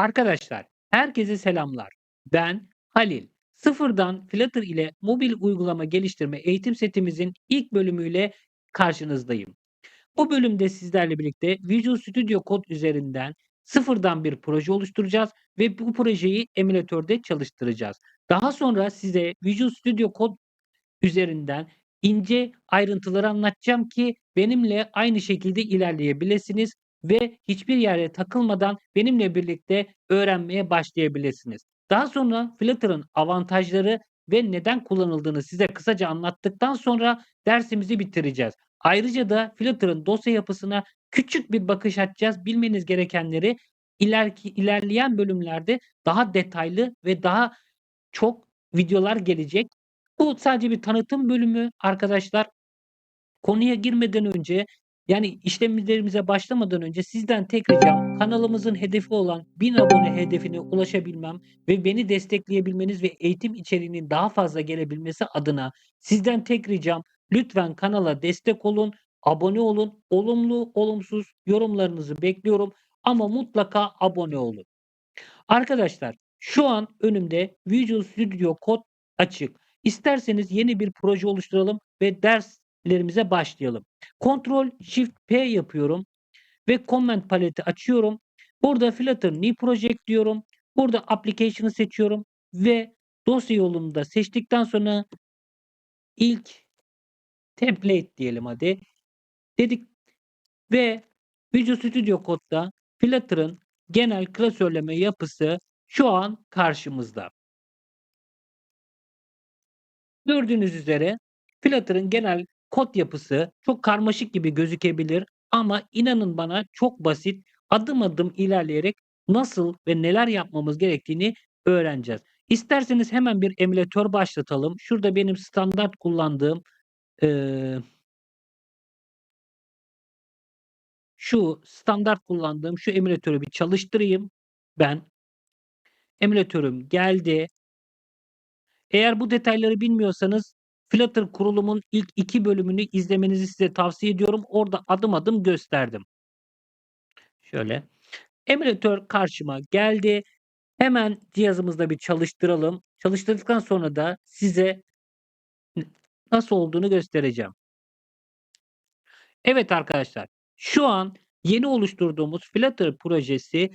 Arkadaşlar, herkese selamlar. Ben Halil. Sıfırdan Flutter ile mobil uygulama geliştirme eğitim setimizin ilk bölümüyle karşınızdayım. Bu bölümde sizlerle birlikte Visual Studio Code üzerinden sıfırdan bir proje oluşturacağız ve bu projeyi emülatörde çalıştıracağız. Daha sonra size Visual Studio Code üzerinden ince ayrıntıları anlatacağım ki benimle aynı şekilde ilerleyebilirsiniz ve hiçbir yere takılmadan benimle birlikte öğrenmeye başlayabilirsiniz. Daha sonra Flutter'ın avantajları ve neden kullanıldığını size kısaca anlattıktan sonra dersimizi bitireceğiz. Ayrıca da Flutter'ın dosya yapısına küçük bir bakış atacağız. Bilmeniz gerekenleri ileriki, ilerleyen bölümlerde daha detaylı ve daha çok videolar gelecek. Bu sadece bir tanıtım bölümü arkadaşlar. Konuya girmeden önce yani işlemlerimize başlamadan önce sizden tek ricam kanalımızın hedefi olan 1000 abone hedefine ulaşabilmem ve beni destekleyebilmeniz ve eğitim içeriğinin daha fazla gelebilmesi adına sizden tek ricam lütfen kanala destek olun, abone olun, olumlu olumsuz yorumlarınızı bekliyorum ama mutlaka abone olun. Arkadaşlar şu an önümde Visual Studio Code açık. İsterseniz yeni bir proje oluşturalım ve derslerimize başlayalım. Ctrl Shift P yapıyorum ve comment paleti açıyorum. Burada Flutter New Project diyorum. Burada Application'ı seçiyorum ve dosya yolunda seçtikten sonra ilk template diyelim hadi. Dedik ve Visual Studio Code'da Flutter'ın genel klasörleme yapısı şu an karşımızda. Gördüğünüz üzere Flutter'ın genel kod yapısı çok karmaşık gibi gözükebilir ama inanın bana çok basit adım adım ilerleyerek nasıl ve neler yapmamız gerektiğini öğreneceğiz. İsterseniz hemen bir emülatör başlatalım. Şurada benim standart kullandığım ee, şu standart kullandığım şu emülatörü bir çalıştırayım ben. Emülatörüm geldi. Eğer bu detayları bilmiyorsanız Flutter kurulumun ilk iki bölümünü izlemenizi size tavsiye ediyorum. Orada adım adım gösterdim. Şöyle. Emülatör karşıma geldi. Hemen cihazımızda bir çalıştıralım. Çalıştırdıktan sonra da size nasıl olduğunu göstereceğim. Evet arkadaşlar. Şu an yeni oluşturduğumuz Flutter projesi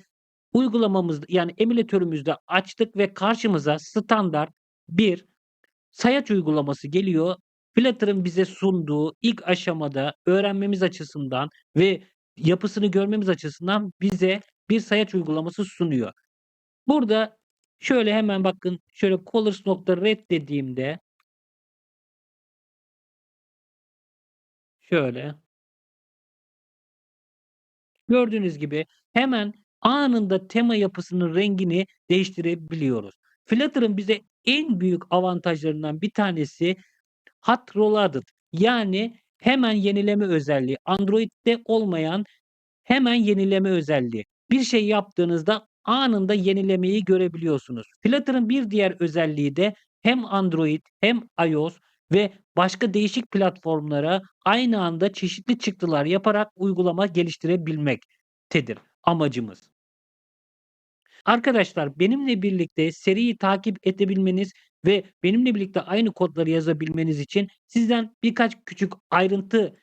uygulamamızda yani emülatörümüzde açtık ve karşımıza standart bir sayaç uygulaması geliyor. Flutter'ın bize sunduğu ilk aşamada öğrenmemiz açısından ve yapısını görmemiz açısından bize bir sayaç uygulaması sunuyor. Burada şöyle hemen bakın şöyle colors nokta red dediğimde şöyle gördüğünüz gibi hemen anında tema yapısının rengini değiştirebiliyoruz. Flutter'ın bize en büyük avantajlarından bir tanesi hot reloaded yani hemen yenileme özelliği. Android'de olmayan hemen yenileme özelliği. Bir şey yaptığınızda anında yenilemeyi görebiliyorsunuz. Flutter'ın bir diğer özelliği de hem Android hem iOS ve başka değişik platformlara aynı anda çeşitli çıktılar yaparak uygulama geliştirebilmektedir amacımız. Arkadaşlar benimle birlikte seriyi takip edebilmeniz ve benimle birlikte aynı kodları yazabilmeniz için sizden birkaç küçük ayrıntı,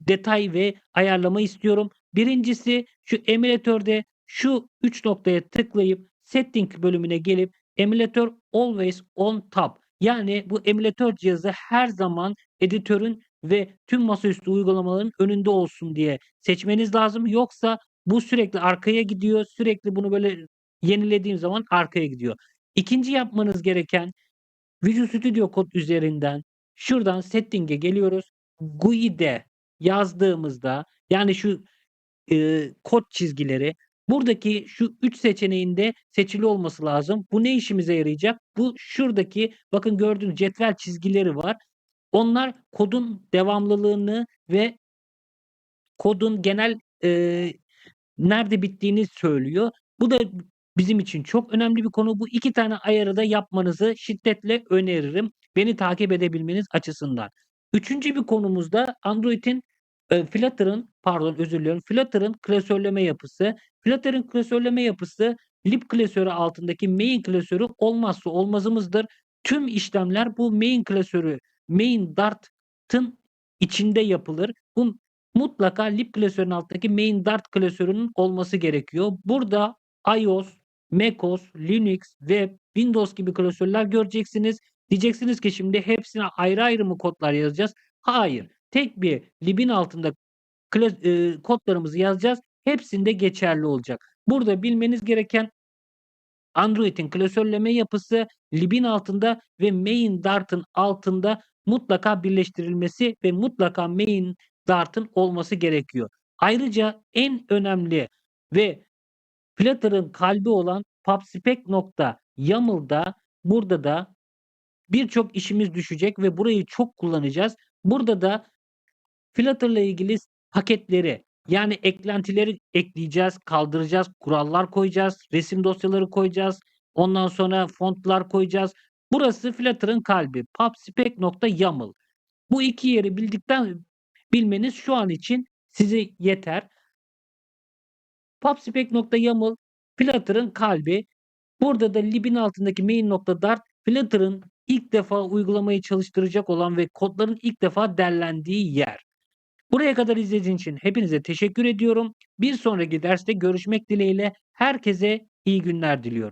detay ve ayarlama istiyorum. Birincisi şu emülatörde şu 3 noktaya tıklayıp setting bölümüne gelip emülatör always on top yani bu emülatör cihazı her zaman editörün ve tüm masaüstü uygulamaların önünde olsun diye seçmeniz lazım. Yoksa bu sürekli arkaya gidiyor. Sürekli bunu böyle yenilediğim zaman arkaya gidiyor. İkinci yapmanız gereken Visual Studio Code üzerinden şuradan setting'e geliyoruz. GUI'de yazdığımızda yani şu e, kod çizgileri buradaki şu 3 seçeneğinde seçili olması lazım. Bu ne işimize yarayacak? Bu şuradaki bakın gördüğünüz cetvel çizgileri var. Onlar kodun devamlılığını ve kodun genel e, nerede bittiğini söylüyor. Bu da bizim için çok önemli bir konu. Bu iki tane ayarı da yapmanızı şiddetle öneririm. Beni takip edebilmeniz açısından. Üçüncü bir konumuzda Android'in e, Flutter'ın pardon özür diliyorum. Flutter'ın klasörleme yapısı. Flutter'ın klasörleme yapısı lib klasörü altındaki main klasörü olmazsa olmazımızdır. Tüm işlemler bu main klasörü, main dart'ın içinde yapılır. Bu mutlaka lib klasörünün altındaki main dart klasörünün olması gerekiyor. Burada iOS, macOS, Linux, Web, Windows gibi klasörler göreceksiniz. Diyeceksiniz ki şimdi hepsine ayrı ayrı mı kodlar yazacağız? Hayır. Tek bir libin altında e, kodlarımızı yazacağız. Hepsinde geçerli olacak. Burada bilmeniz gereken Android'in klasörleme yapısı libin altında ve main dart'ın altında mutlaka birleştirilmesi ve mutlaka main dart'ın olması gerekiyor. Ayrıca en önemli ve Flutter'ın kalbi olan pubspec.yaml'da burada da birçok işimiz düşecek ve burayı çok kullanacağız. Burada da Flutter'la ilgili paketleri yani eklentileri ekleyeceğiz, kaldıracağız, kurallar koyacağız, resim dosyaları koyacağız. Ondan sonra fontlar koyacağız. Burası Flutter'ın kalbi. pubspec.yaml. Bu iki yeri bildikten bilmeniz şu an için size yeter. pubspec.yaml Flutter'ın kalbi. Burada da libin altındaki main.dart Flutter'ın ilk defa uygulamayı çalıştıracak olan ve kodların ilk defa derlendiği yer. Buraya kadar izlediğiniz için hepinize teşekkür ediyorum. Bir sonraki derste görüşmek dileğiyle herkese iyi günler diliyorum.